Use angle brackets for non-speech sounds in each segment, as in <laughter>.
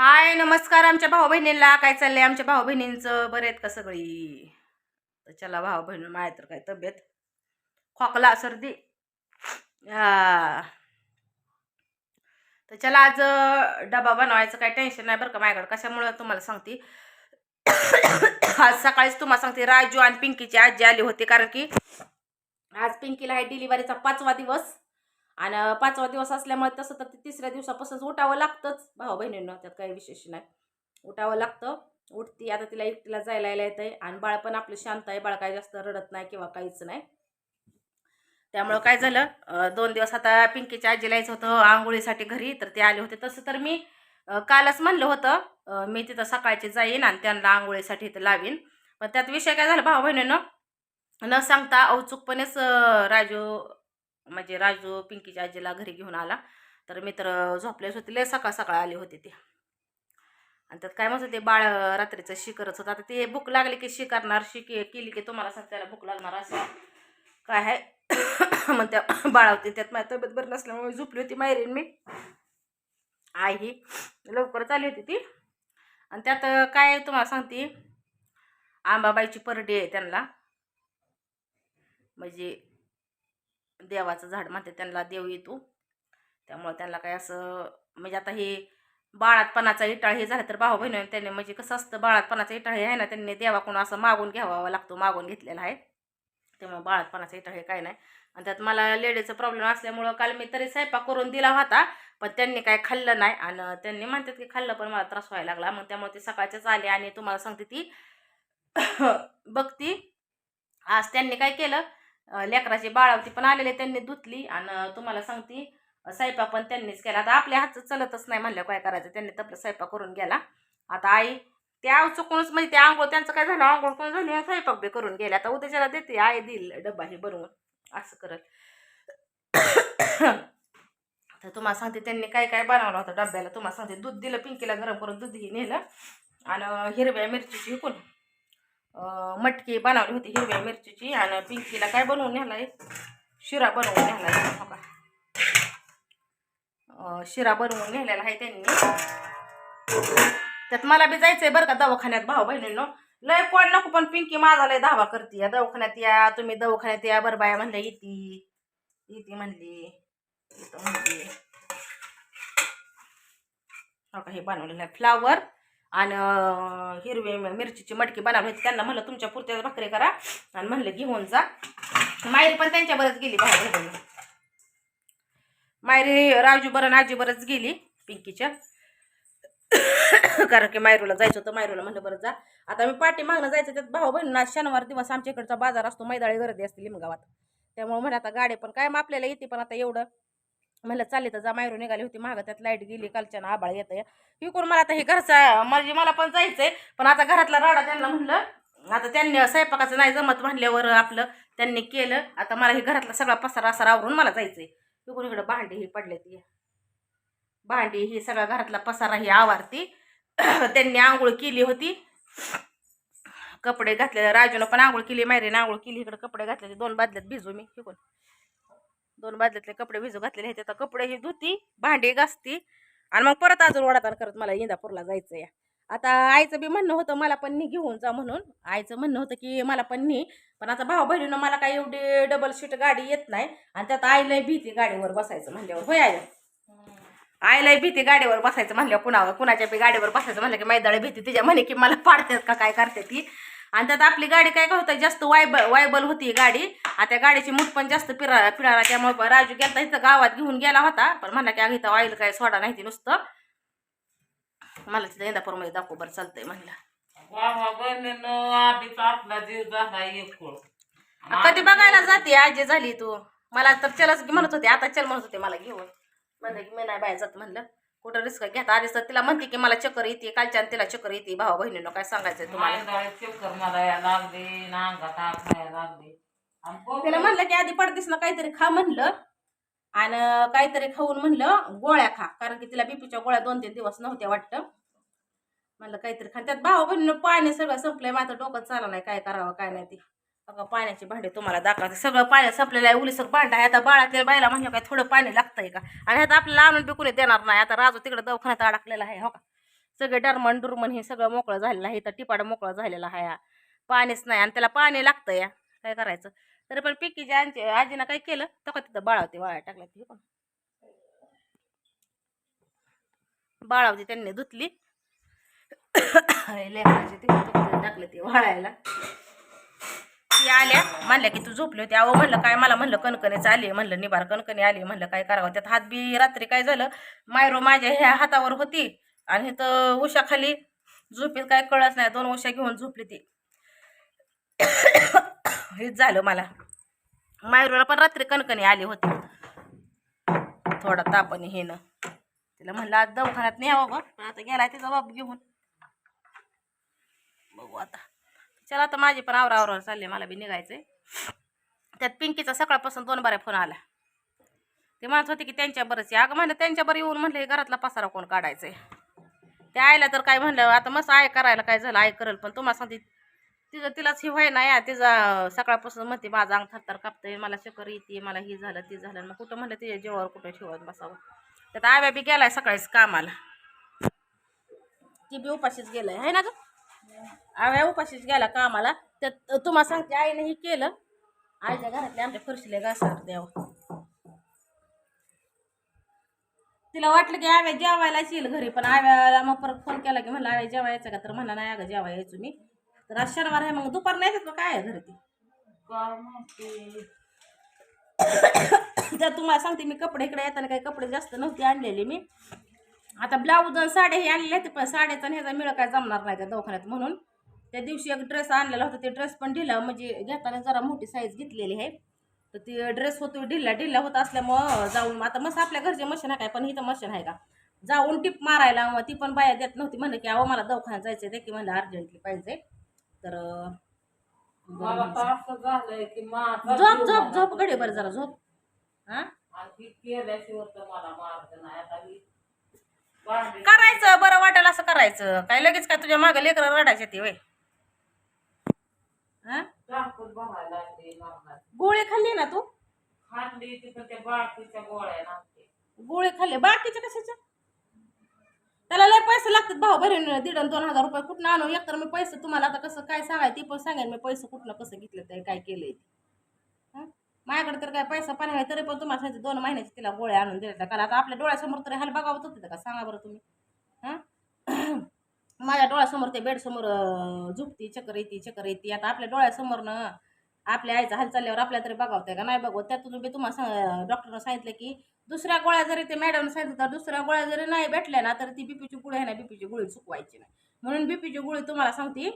हाय नमस्कार आमच्या भाऊ बहिणींना काय चाललंय आमच्या भाऊ बहिणींचं बरे आहेत का सगळी? तर चला भाऊ बहिणी माय तर काय तब्येत? खोकला सर्दी? तर चला आज डबा बनवायचं काय टेन्शन नाही बरं का माझ्याकडे. कशामुळं तुम्हाला सांगते. <coughs> आज सकाळीच तुम्हाला सांगते राजू आणि पिंकीची आजी आली होती. कारण की आज पिंकीला आहे डिलिव्हरीचा पाचवा दिवस. आणि पाचवा दिवस असल्यामुळे तसं तर ते तिसऱ्या दिवसापासूनच उठावं लागतंच. भाऊ बहिणींना त्यात काही विशेष नाही. उठावं लागतं. उठती आता तिला एकटीला जायला यायला येतंय आणि बाळ पण आपलं शांत आहे. बाळ काही जास्त रडत नाही किंवा काहीच नाही. त्यामुळं काय झालं दोन दिवस आता पिंकीच्या आजीला यायचं होतं आंघोळीसाठी घरी. तर ते आले होते. तसं तर मी कालच म्हणलं होतं मी तिथं सकाळची जाईन आणि त्यांना आंघोळीसाठी इथं लावीन. पण त्यात विषय काय झाला भाऊ बहिणीनं न सांगता औचूकपणेच राजू म्हणजे राजू पिंकीच्या आजीला घरी घेऊन आला. तर मी तर झोपलेच होते लय सकाळ सकाळ आले होते ते. आणि त्यात काय म्हणत होते बाळ रात्रीचं शी करत होतं. आता ते भूक लागली की शी करणार शी केली की तुम्हाला सांग त्याला भूक लागणार असं काय आहे? <coughs> मग त्या बाळावते त्यात माझी तब्येत बरी नसल्यामुळे झोपली होती मायरीन मी. आई ही लवकरच आली होती ती. आणि त्यात काय तुम्हाला सांगते आंबाबाईची परडी आहे त्यांना. म्हणजे देवाचं झाड म्हणते त्यांना देव येतो. त्यामुळं त्यांना काय असं म्हणजे आता हे बाळातपणाचा इटाळ हे झालं तर भाऊ बहिणी त्यांनी म्हणजे कसं असतं बाळातपणाचा इटाळ हे आहे ना त्यांनी देवाकडून असं मागून घ्यावा लागतो मागून घेतलेला आहे. त्यामुळं बाळातपणाचा इटाळ हे काय नाही. आणि त्यात मला लेडीचा प्रॉब्लेम असल्यामुळं काल मी तरी स्वयंपाक करून दिला होता पण त्यांनी काय खाल्लं नाही आणि त्यांनी म्हणतात की खाल्लं पण मला त्रास व्हायला लागला. मग त्यामुळे ते सकाळच्याच आले आणि तुम्हाला सांगते ती <coughs> बघती आज त्यांनी काय केलं लेकराची बाळावती पण आलेले त्यांनी धुतली आणि तुम्हाला सांगते अं, स्वयंपाक पण त्यांनीच केला. आता आपल्या हातचं चलतच नाही म्हणलं काय करायचं त्यांनी तपलं स्वयंपाक करून गेला. आता आई त्या चुकूनच म्हणजे ते आंघोळ त्यांचं काय झालं? आंघोळ कोण झाली? स्वयंपाक बी करून गेले. आता उद्याच्याला देते आई देईल डब्बा हे बनवून असं करत. <coughs> तर तुम्हाला सांगते त्यांनी काय काय बनवलं होतं डब्याला. तुम्हाला सांगते दूध दिलं पिंकीला गरम करून दूधही नेलं. आणि हिरव्या मिरचीची हुकून मटकी बनवली होती हिरव्या मिरचीची आणि पिंकीला काय बनवून न्यालाय शिरा बनवून घ्यायला बघा. शिरा बनवून नेलेला आहे त्यांनी. त्यात मला बी जायचंय बरं का दवाखान्यात भाऊ बहिणींनो. लय कोण नको पण पिंकी माझा लय धावा करते. दवाखान्यात या तुम्ही दवाखान्यात या बरं बाया म्हणल्या येते येते म्हणली. म्हणली. हे बनवलेलं आहे. फ्लावर आणि हिरवी हिरवे मिरचीची मटकी बनवली होती. त्यांना म्हणलं तुमच्या पुरत्या भाकरी करा. आणि म्हणलं घेऊन जा. मायरी पण त्यांच्या बरंच गेली बाहेर मायरी राजू बरं आजी बरंच गेली पिंकीच्या. कारण की मायरूला जायचं होतं. मायरूला म्हणलं बरं जा. आता मी पाठी मागणं जायचं त्यात भाऊ बहिण शनिवार दिवस आमच्या इकडचा बाजार असतो. मैदाळी गर्दी असते लिमगावात. त्यामुळे म्हणे आता गाडी पण काय मग आपल्याला येते पण आता एवढं म्हणलं चालले तर जा मायरू निघाली होती मागं त्यात लाइट गेली कालच्यानं आबाळ येतं ही करून मला आता हे घरचा म्हणजे मला पण जायचंय पण आता घरातला राडा त्यांना म्हणलं आता त्यांनी स्वयंपाकाचं नाही जमत म्हणल्यावर आपलं त्यांनी केलं आता मला हे घरातला सगळा पसारा असा आवरून मला जायचंय. इकडून इकडं भांडी ही पडले ती भांडी ही सगळा घरातला पसारा ही आवारती. <coughs> त्यांनी आंघोळ केली होती. कपडे घातले राजूनं पण आंघोळ केली मायरीने आंघोळ केली इकडे कपडे घातलेले दोन बादल्यात भिजू मी इकडून दोन बादल्यातले कपडे भिजू घातलेले आहेत. आता कपडे ही धुती भांडी घासती. आणि मग परत अजून वडाताण करत मला इंदापूरला जायचं या आता आईचं बी म्हणणं होतं मला पण नी घेऊन जा म्हणून. आईचं म्हणणं होतं की मला पण नी. पण आता भाऊ बहिणीनं मला काही एवढी डबल सीट गाडी येत नाही. आणि त्यात आईलाही भीती गाडीवर बसायचं म्हणल्यावर. होय आई? आईलाही भीती गाडीवर बसायचं म्हणल्यावर कुणावर? कुणाच्या बी गाडीवर बसायचं म्हणलं की मैदाळी भीती तिच्या म्हणे की मला पाडतात का? काय करते ती? आणि त्यात आपली गाडी काय काय होतं जास्त वायबल वायबल होती गाडी. आणि त्या गाडीची मूठ पण जास्त पिरा पिराळा त्यामुळे राजू गेला इथं गावात घेऊन गेला होता. पण म्हणला की अगं इथं ऑइल काय सोडा नाही ती नुसतं. मला तिथं इंदापूरमध्ये दाखवू बरं चालतंय म्हणलं. कधी बघायला जाते? आजी झाली तू. मला तर चलच म्हणत होते. आता चल म्हणत होते मला घेऊन. म्हणलं की मी नाही बाहेर जात म्हणलं. कुठं रिस्क घेता? आधीच तर तिला म्हणते की मला चक्कर येते कालच्या तिला चक्कर येते. भावा बहिणीनं काय सांगायचंय तुम्हाला? चक्कर मारायला लागले. लागले. त्याला म्हणलं की आधी पडतीस ना काहीतरी खा म्हणलं. आणि काहीतरी खाऊन म्हणलं गोळ्या खा. कारण की तिला बीपीच्या गोळ्या दोन तीन दिवस नव्हत्या वाटतं. म्हणलं काहीतरी खा. त्यात भाऊ बहिणीनं पाणी सगळं संपलंय. माझं डोकं चाललं नाही. काय करावं काय नाही ते. अगं पाण्याची भांडी तुम्हाला दाखवते. सगळं पाणी संपलेलं आहे. उलीसर भांडा आहे. आता बाळातल्या बायला म्हणजे काय थोडं पाणी लागतंय का? आणि आता आपल्याला आणून बी कोणी देणार नाही. आता राजू तिकडे दवाखान्यात अडकलेला आहे हो का? सगळे डरमन डुरमन हे सगळं मोकळं झालेलं आहे. तर टिपाडं मोकळं झालेलं आहे. पाणीच नाही. आणि त्याला पाणी लागतं या काय करायचं? तरी पण पिकीच्या आजी आजीनं काय केलं तर का तिथं बाळावते वाळा टाकला ती पण बाळावती त्यांनी धुतली. लेकराची ते टाकलं ते वाळायला. ती आल्या म्हणल्या की तू झोपली होती. अहो म्हणलं काय मला म्हणलं कणकणीच आली म्हणलं निबार कणकणी आली म्हणलं काय करावं? त्यात हात बी रात्री काय झालं मायरो माझ्या ह्या हातावर होती आणि इथं उशाखाली झोपीत काय कळत नाही. दोन उशा घेऊन झोपली ती. हेच झालं मला. मायरूला पण रात्री कणकणी आली होती. थोडा तापाने ना. तिला म्हणलं आज दवाखान्यात न्यावा बघ पण आता गेलाय तिचा बाप घेऊन. बघू आता. चला आता माझी पण आवरा आवरावर चालली मला बी निघायचंय. त्यात पिंकीचा सकाळपासून दोन बाऱ्या फोन आला ते म्हणत होते की त्यांच्या बरंच अगं म्हणलं त्यांच्या बरं येऊन म्हणलं हे घरातला पसारा कोण काढायचंय? ते आयला तर काय म्हणलं आता मस्त आय करायला काय झालं आय करल पण तुम्हाला सांगते तिचं तिलाच हे व्हाय ना या तिचा सकाळपासून म्हणते माझा अंग थरथर कापतंय मला चक्कर येते मला हे झालं ते झालं. मग कुठं म्हणलं तिच्या जेवावर कुठं ठेवत बसावं? त्यात आव्या बी गेलाय सकाळीच कामाला. ती बी उपाशीच गेलाय आहे ना ग? आव्या उपाशीच गेला कामाला. त्यात तुम्हाला सांगते आईने हे केलं. आईच्या घरातले आमच्या फरशीले घासार द्यावं तिला वाटलं की आव्या जेवायलाच येईल घरी पण आव्याला मग परत फोन केला की म्हणलं आव्या जेवायचं का? तर म्हणला नाही अगं जेवा यायचो मी. तर आज शनिवार आहे मग दुपार नाही येतात काय आहे घरी ती? काय माहिती. <coughs> तर तुम्हाला सांगते मी कपडे इकडे येताना काही कपडे जास्त नव्हते आणलेले मी. आता ब्लाऊज आणि साड्या हे आणलेले होते पण साड्याचा ह्याचा मिळ काय जमणार नाही त्या दवाखान्यात म्हणून. त्या दिवशी एक ड्रेस आणलेला होता ते ड्रेस पण ढिला म्हणजे घेताना जरा मोठी साईज घेतलेली आहे. तर ती ड्रेस होतो ढिल्ला ढिल्ला होत असल्यामुळं जाऊन आता मस्त आपल्या घरचे मशीन आहे काय पण इथं मशीन आहे का? जाऊन टिप मारायला मग ती पण बाया देत नव्हती म्हणलं की अहो मला दवाखान्यात जायचं आहे की म्हणलं अर्जंटली पाहिजे. तर मला असं झालंय की माझा झोप झोप झोप गडे बरं जरा झोप. हा? आणि ती केल्याशिवाय तर मला मार्ग नाही. आता भांडी करायचं बरं वाटेल असं करायचं. काय लगेच काय तुझ्या मागे लेकरं रडायचे ते वय हा? टाकून बघायला लागली मला गोळी खाल्ली ना तू? खाल्ली तिथं त्या बाकीच्या गोळ्या गोळी खाल्ले. बाकीच्या कशाच्या? त्याला लय पैसे लागतात भाऊ बहिण दीड आणि दोन हजार रुपये कुठनं आणू? एकतर मी पैसे तुम्हाला आता कसं काय सांगाय ती पण सांगेन मी पैसे कुठनं कसं घेतलं ते काय केलंय ते. माझ्याकडे तर काय पैसा पण आहे तरी पण तुम्हाला सांगते दोन महिन्याची तिला गोळ्या आणून दिल्या कारण आता आपल्या डोळ्यासमोर तरी हाल बघावत होते का? सांगा बरं तुम्ही. हां? <clears throat> माझ्या डोळ्यासमोर ते बेडसमोर झुपती चक्कर येते चक्कर येते. आता आपल्या डोळ्यासमोरनं आपल्या आईचा हाल चालल्यावर आपल्या तरी बघावतंय का? नाही बघवत. त्यातून बी तुम्हाला सांग डॉक्टरनं सांगितलं की दुसऱ्या गोळ्या जरी ते मॅडम सांगितलं तर दुसऱ्या गोळ्या जरी नाही भेटल्या ना तर ती बीपीची गोळी आहे ना बीपीची गोळी चुकवायची नाही. म्हणून बीपीची गोळी तुम्हाला सांगते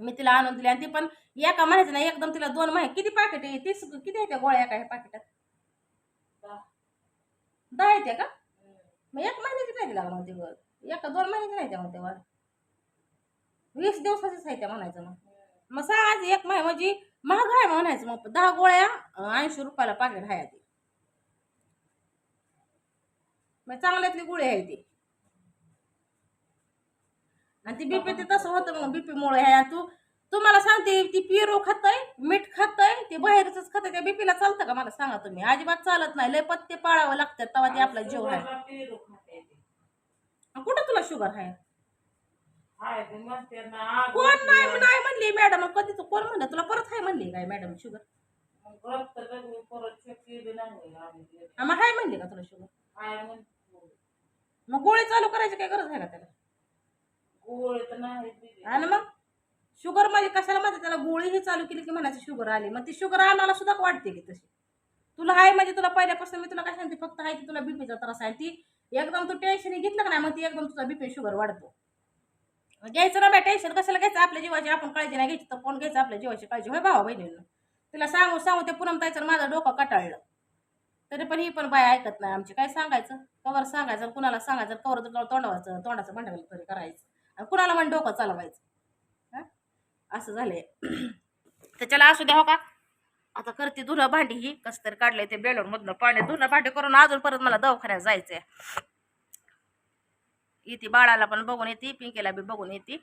मी तिला आणून दिली आणि ती पण एका महिन्याची नाही एकदम तिला दोन महिने किती पाकिट आहे? तीस किती आहे त्या गोळ्या एका पाकिटात दहा. येते का? मग एक महिन्याची नाही तिला मग ती गोळी एका दोन महिन्याची नाही त्या मग तेव्हा. वीस दिवसाचीच आहे त्या म्हणायचं मग. मग सांगायचं एक महिना म्हणजे महाग आहे म्हणायचं मग. दहा गोळ्या ऐंशी रुपयाला पाकिट आहे ती. मग चांगल्यातली गोळी आहे ती. आणि ती बीपी ते तसं होतं मग बीपी मुळे आहे. आणि तू तुम्हाला सांगते ती पिरो खातय मीठ खातय ते बाहेरच खातंय. त्या बीपीला चालतं का? मला सांगा तुम्ही. अजिबात चालत नाही. लय पत्ते पाळावं लागतात तेव्हा ते आपला जीव आहे. खाते कुठं तुला शुगर आहे? हाय ते म्हणते ना आग कोण नाही उठली. नाही म्हणली मॅडम कधी तू कोण म्हणलं तुला परत आहे म्हणली काय मॅडम शुगर? मग रक्त कमी परत शक्ती बी नाही आम्ही गेलो. मग हाय म्हणली का तुला शुगर? हाय म्हणतो मग गोळी चालू करायची काय गरज आहे का त्याला? गोळी तर नाही दिली. आणि मग? शुगर म्हणजे कशाला म्हणते त्याला गोळी ही चालू केली की म्हणायची शुगर आली. मग ती शुगर आम्हाला सुद्धा वाटते की तशी. तुला आहे म्हणजे तुला पहिल्यापासून मी तुला काय सांगते फक्त आहे की तुला बीपीचा त्रास आहे. ती एकदम तू टेन्शन घेतलं का नाही मग ती एकदम तुझा बीपी शुगर वाढतो. घ्यायचं ना बाय टेन्शन कशाला घ्यायचं? आपल्या जीवाची आपण काळजी नाही घ्यायची तर कोण घ्यायचं? आपल्या जीवाची काळजी होय भावा बहिणीनं? तिला सांगू सांगू ते पुनम ताईचं माझं डोकं कटाळलं. तरी पण ही पण बाय ऐकत नाही आमची. काय सांगायचं? कवर सांगायचं कुणाला सांगायचं कवर तुला तोंडाचं तोंडाचं भांडवल तरी करायचं. आणि कुणाला म्हण डोकं चालवायचं? हां? असं झालंय. <clears throat> त्याच्याला असू द्या हो का? आता करते धुणं भांडी ही. कसं तरी काढलंय ते बेलूरमधनं पाणी. धुणं भांडी करून अजून परत मला दवाखान्यात जायचंय. येते बाळाला पण बघून येते पिंकीला बी बघून येते.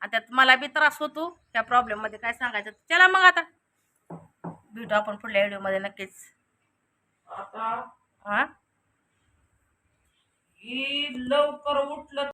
आणि त्यात मला बी त्रास होतो त्या प्रॉब्लेममध्ये काय सांगायचं चला मग आता. भेटू आपण पुढल्या व्हिडिओमध्ये नक्कीच. आता हां? ही लवकर उठलं